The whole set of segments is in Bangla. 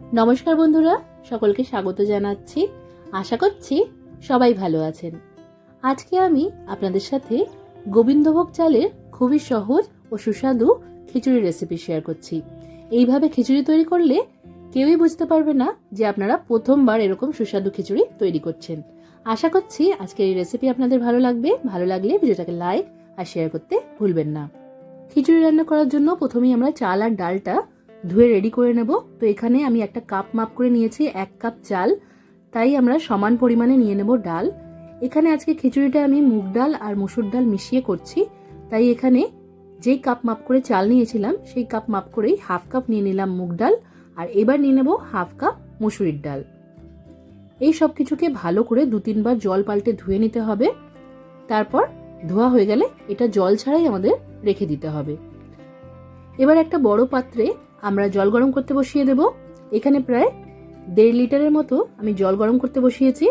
নমস্কার বন্ধুরা, সকলকে স্বাগত জানাচ্ছি। আশা করছি সবাই ভালো আছেন। আজকে আমি আপনাদের সাথে গোবিন্দভোগ চালের খুবই সহজ ও সুস্বাদু খিচুড়ি রেসিপি শেয়ার করছি। এইভাবে খিচুড়ি তৈরি করলে কেউই বুঝতে পারবে না যে আপনারা প্রথমবার এরকম সুস্বাদু খিচুড়ি তৈরি করছেন। আশা করছি আজকের এই রেসিপি আপনাদের ভালো লাগবে। ভালো লাগলে ভিডিওটাকে লাইক আর শেয়ার করতে ভুলবেন না। খিচুড়ি রান্না করার জন্য প্রথমেই আমরা চাল আর ডালটা ধুয়ে রেডি করে নেব। তো এখানে আমি একটা কাপ মাপ করে নিয়েছি, এক কাপ চাল। তাই আমরা সমান পরিমাণে নিয়ে নেব ডাল। এখানে আজকে খিচুড়িটা আমি মুগ ডাল আর মুসুর ডাল মিশিয়ে করছি। তাই এখানে যেই কাপ মাপ করে চাল নিয়েছিলাম, সেই কাপ মাপ করেই হাফ কাপ নিয়ে নিলাম মুগ ডাল। আর এবার নিয়ে নেব হাফ কাপ মুসুরির ডাল। এই সব কিছুকে ভালো করে দু তিনবার জল পাল্টে ধুয়ে নিতে হবে। তারপর ধোয়া হয়ে গেলে এটা জল ছাড়াই আমাদের রেখে দিতে হবে। এবার একটা বড় পাত্রে আমরা জল গরম করতে বসিয়ে দেব। এখানে প্রায় দেড় লিটারের মতো আমি জল গরম করতে বসিয়েছি।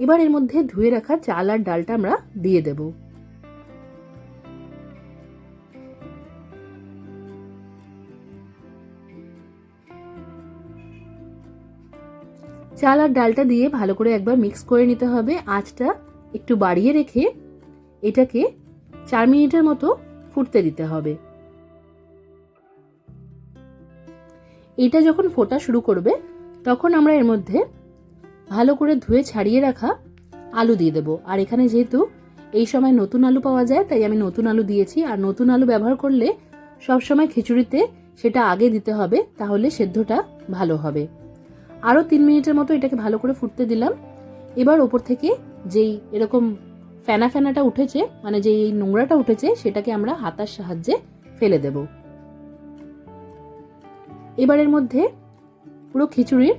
এবার এর মধ্যে ধুয়ে রাখা চাল আর ডালটা আমরা দিয়ে দেব। চাল আর ডালটা দিয়ে ভালো করে একবার মিক্স করে নিতে হবে। আঁচটা একটু বাড়িয়ে রেখে এটাকে চার মিনিটের মতো ফুটতে দিতে হবে। এটা যখন ফোটা শুরু করবে, তখন আমরা এর মধ্যে ভালো করে ধুয়ে ছাড়িয়ে রাখা আলু দিয়ে দেবো। আর এখানে যেহেতু এই সময় নতুন আলু পাওয়া যায়, তাই আমি নতুন আলু দিয়েছি। আর নতুন আলু ব্যবহার করলে সব সময় খিচুড়িতে সেটা আগে দিতে হবে, তাহলে সেদ্ধটা ভালো হবে। আরও তিন মিনিটের মতো এটাকে ভালো করে ফুটতে দিলাম। এবার ওপর থেকে যেই এরকম ফেনা ফেনাটা উঠেছে মানে যে এই নোংরাটা উঠেছে, সেটাকে আমরা হাতার সাহায্যে ফেলে দেব। এবার এর মধ্যে পুরো খিচুড়ির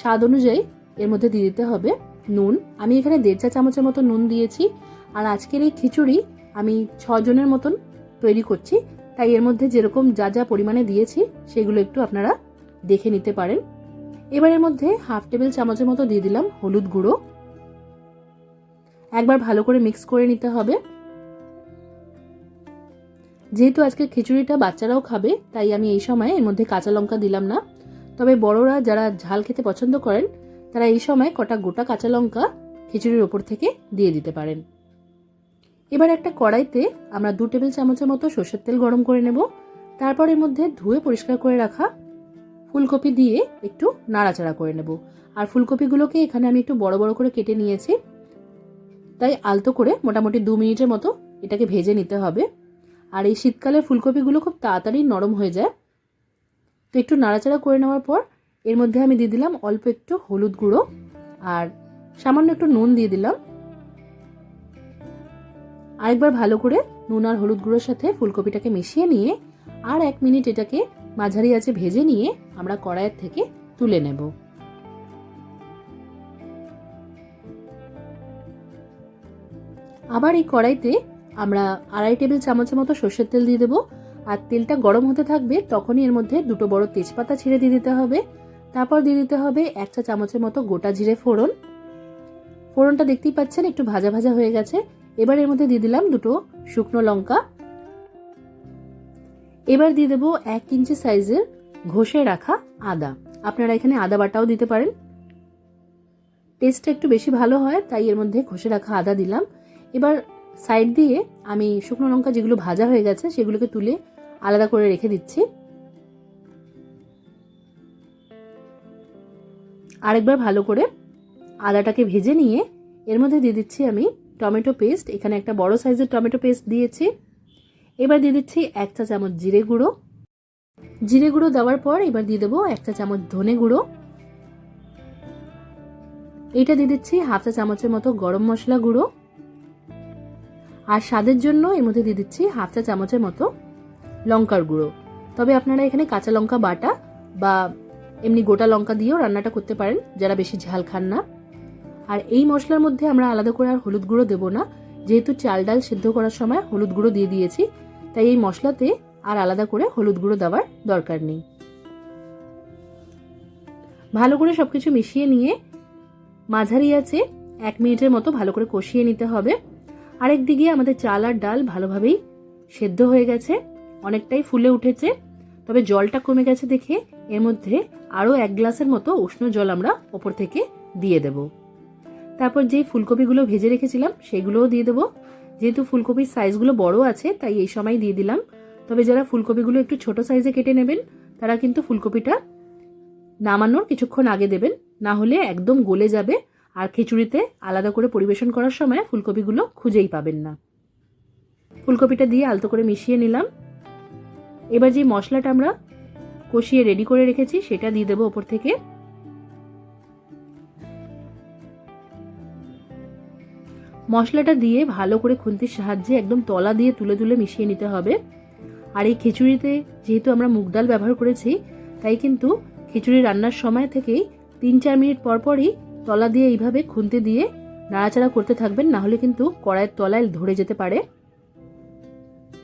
স্বাদ অনুযায়ী এর মধ্যে দিয়ে দিতে হবে নুন। আমি এখানে দেড় চা চামচের মতো নুন দিয়েছি আর আজকের এই খিচুড়ি আমি ছজনের মতন তৈরি করছি। তাই এর মধ্যে যেরকম যা যা পরিমাণে দিয়েছি সেগুলো একটু আপনারা দেখে নিতে পারেন। এবার এর মধ্যে হাফ টেবিল চামচের মতো দিয়ে দিলাম হলুদ গুঁড়ো। একবার ভালো করে মিক্স করে নিতে হবে। যেহেতু আজকে খিচুড়িটা বাচ্চারাও খাবে, তাই আমি এই সময় এর মধ্যে কাঁচা লঙ্কা দিলাম না। তবে বড়রা যারা ঝাল খেতে পছন্দ করেন, তারা এই সময় কটা গোটা কাঁচা লঙ্কা খিচুড়ির ওপর থেকে দিয়ে দিতে পারেন। এবার একটা কড়াইতে আমরা দু টেবিল চামচের মতো সর্ষের তেল গরম করে নেব। তারপর এর মধ্যে ধুয়ে পরিষ্কার করে রাখা ফুলকপি দিয়ে একটু নাড়াচাড়া করে নেব। আর ফুলকপিগুলোকে এখানে আমি একটু বড় বড় করে কেটে নিয়েছি। তাই আলতো করে মোটামুটি দু মিনিটের মতো এটাকে ভেজে নিতে হবে। আর এই শীতকালে ফুলকপিগুলো খুব তাড়াতাড়ি নরম হয়ে যায়। তো একটু নাড়াচাড়া করে নেওয়ার পর এর মধ্যে আমি দিয়ে দিলাম অল্প একটু হলুদ গুঁড়ো আর সামান্য একটু নুন দিয়ে দিলাম। আরেকবার ভালো করে নুন আর হলুদ গুঁড়োর সাথে ফুলকপিটাকে মিশিয়ে নিয়ে আর এক মিনিট এটাকে মাঝারি আছে ভেজে নিয়ে আমরা কড়াইয়ের থেকে তুলে নেব। আবার এই কড়াইতে আমরা আড়াই টেবিল চামচের মতো সর্ষের তেল দিয়ে দেবো। আর তেলটা গরম হতে থাকবে, তখনই এর মধ্যে দুটো বড় তেজপাতা ছিঁড়ে দিয়ে দিতে হবে। তারপর দিয়ে দিতে হবে এক চা চামচের মতো গোটা জিরে ফোড়ন। ফোড়নটা দেখতেই পাচ্ছেন একটু ভাজা ভাজা হয়ে গেছে। এবার এর মধ্যে দিয়ে দিলাম দুটো শুকনো লঙ্কা। এবার দিয়ে দেবো এক ইঞ্চি সাইজের ঘষে রাখা আদা। আপনারা এখানে আদা বাটাও দিতে পারেন। টেস্টটা একটু বেশি ভালো হয়, তাই এর মধ্যে ঘষে রাখা আদা দিলাম। এবার সাইড দিয়ে আমি শুকনো লঙ্কা যেগুলো ভাজা হয়ে গেছে সেগুলোকে তুলে আলাদা করে রেখে দিচ্ছি। আরেকবার ভালো করে আদাটাকে ভেজে নিয়ে এর মধ্যে দিয়ে দিচ্ছি আমি টমেটো পেস্ট। এখানে একটা বড় সাইজের টমেটো পেস্ট দিয়েছি। এবার দিয়ে দিচ্ছি এক চা চামচ জিরে গুঁড়ো। জিরে গুঁড়ো দেওয়ার পর এবার দিয়ে দেবো এক চা চামচ ধনে গুঁড়ো। এইটা দিয়ে দিচ্ছি হাফ চা চামচের মতো গরম মশলা গুঁড়ো। আর স্বাদের জন্য এর মধ্যে দিয়ে দিচ্ছি হাফ চা চামচের মতো লঙ্কার গুঁড়ো। তবে আপনারা এখানে কাঁচা লঙ্কা বাটা বা এমনি গোটা লঙ্কা দিয়েও রান্নাটা করতে পারেন, যারা বেশি ঝাল খান না। আর এই মশলার মধ্যে আমরা আলাদা করে আর হলুদ গুঁড়ো দেবো না। যেহেতু চাল ডাল সেদ্ধ করার সময় হলুদ গুঁড়ো দিয়ে দিয়েছি, তাই এই মশলাতে আর আলাদা করে হলুদ গুঁড়ো দেওয়ার দরকার নেই। ভালো করে সবকিছু মিশিয়ে নিয়ে মাঝারি আছে এক মিনিটের মতো ভালো করে কষিয়ে নিতে হবে। আরেক দিকে আমাদের চাল আর ডাল ভালোভাবেই সেদ্ধ হয়ে গেছে, অনেকটাই ফুলে উঠেছে। তবে জলটা কমে গেছে দেখে এর মধ্যে আরও এক গ্লাসের মতো উষ্ণ জল আমরা ওপর থেকে দিয়ে দেব। তারপর যেই ফুলকপিগুলো ভেজে রেখেছিলাম সেগুলোও দিয়ে দেবো। যেহেতু ফুলকপির সাইজগুলো বড় আছে, তাই এই সময় দিয়ে দিলাম। তবে যারা ফুলকপিগুলো একটু ছোট সাইজে কেটে নেবেন, তারা কিন্তু ফুলকপিটা নামানোর কিছুক্ষণ আগে দেবেন, না হলে একদম গলে যাবে আর খিচুড়িতে আলাদা করে পরিবেশন করার সময় ফুলকপিগুলো খুঁজেই পাবেন না। ফুলকপিটা দিয়ে আলতো করে মিশিয়ে নিলাম। এবার যে মশলাটা আমরা কষিয়ে রেডি করে রেখেছি, সেটা দিয়ে দেবো ওপর থেকে। মশলাটা দিয়ে ভালো করে খুন্তির সাহায্যে একদম তলা দিয়ে তুলে তুলে মিশিয়ে নিতে হবে। আর এই খিচুড়িতে যেহেতু আমরা মুগ ডাল ব্যবহার করেছি, তাই কিন্তু খিচুড়ি রান্নার সময় থেকেই তিন চার মিনিট পর পরই তলা দিয়ে এইভাবে খুন্তি দিয়ে নাড়াচাড়া করতে থাকবেন, না হলে কিন্তু কড়াইয়ের তলায় ধরে যেতে পারে।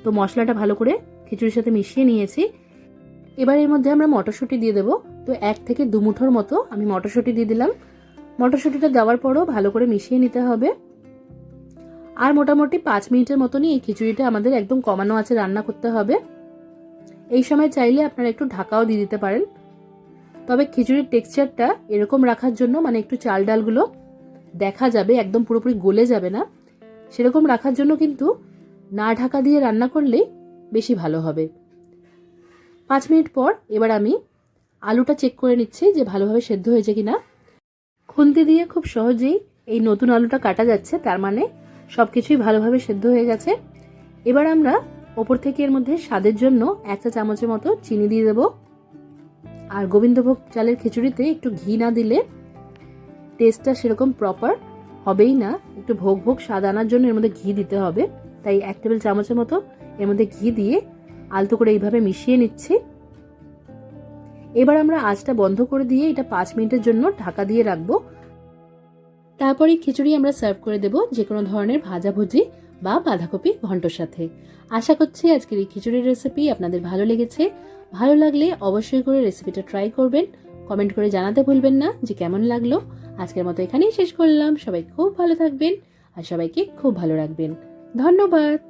তো মশলাটা ভালো করে খিচুড়ির সাথে মিশিয়ে নিয়েছি। এবার এর মধ্যে আমরা মটরশুঁটি দিয়ে দেবো। তো এক থেকে দু মুঠোর মতো আমি মটরশুঁটি দিয়ে দিলাম। মটরশুঁটিটা দেওয়ার পরও ভালো করে মিশিয়ে নিতে হবে। আর মোটামুটি পাঁচ মিনিটের মতনই এই খিচুড়িটা আমাদের একদম কমানো আছে, রান্না করতে হবে। এই সময় চাইলে আপনারা একটু ঢাকাও দিয়ে দিতে পারেন। তবে খিচুড়ির টেক্সচারটা এরকম রাখার জন্য মানে একটু চাল ডালগুলো দেখা যাবে, একদম পুরোপুরি গলে যাবে না। সেরকম রাখার জন্য কিন্তু না ঢাকা দিয়ে রান্না করলেই বেশি ভালো হবে। পাঁচ মিনিট পর এবার আমি আলুটা চেক করে নিচ্ছি যে ভালোভাবে সেদ্ধ হয়েছে কিনা। খুন্তি দিয়ে খুব সহজেই এই নতুন আলুটা কাটা যাচ্ছে, তার মানে সব কিছুই ভালোভাবে সেদ্ধ হয়ে গেছে। এবার আমরা ওপর থেকে এর মধ্যে স্বাদের জন্য এক চা চামচের মতো চিনি দিয়ে দেব। আর গোবিন্দভোগ চালের খিচুড়িতে একটু ঘি না দিলে টেস্টটা সেরকম প্রপার হবেই না। একটু ভোগ ভোগ স্বাদ আনার জন্য এর মধ্যে ঘি দিতে হবে। তাই এক টেবিল চামচের মতো এর মধ্যে ঘি দিয়ে আলতো করে এইভাবে মিশিয়ে নিচ্ছি। এবার আমরা আঁচটা বন্ধ করে দিয়ে এটা পাঁচ মিনিটের জন্য ঢাকা দিয়ে রাখব। তারপরে খিচুড়ি আমরা সার্ভ করে দেব যে কোনো ধরনের ভাজাভুজি বা বাঁধাকপি ঘন্টর সাথে। আশা করছি আজকের এই খিচুড়ির রেসিপি আপনাদের ভালো লেগেছে। ভালো লাগলে অবশ্যই করে রেসিপিটা ট্রাই করবেন। কমেন্ট করে জানাতে ভুলবেন না যে কেমন লাগল। আজকের মতো এখানেই শেষ করলাম। সবাই খুব ভালো থাকবেন আর সবাইকে খুব ভালো রাখবেন। ধন্যবাদ।